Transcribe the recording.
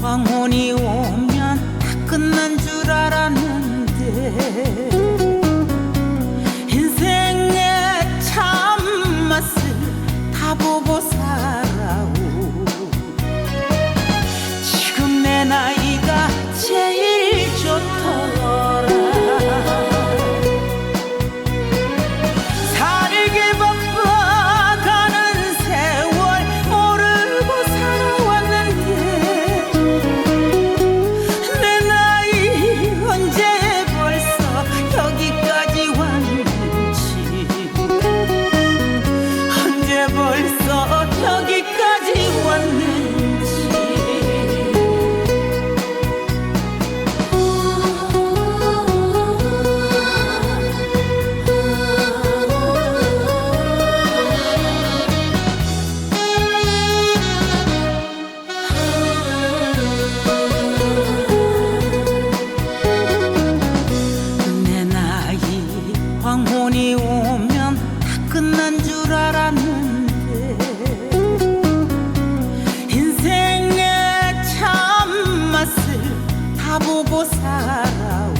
황혼이 오면 다 끝난 줄 알았는데. a bubuçar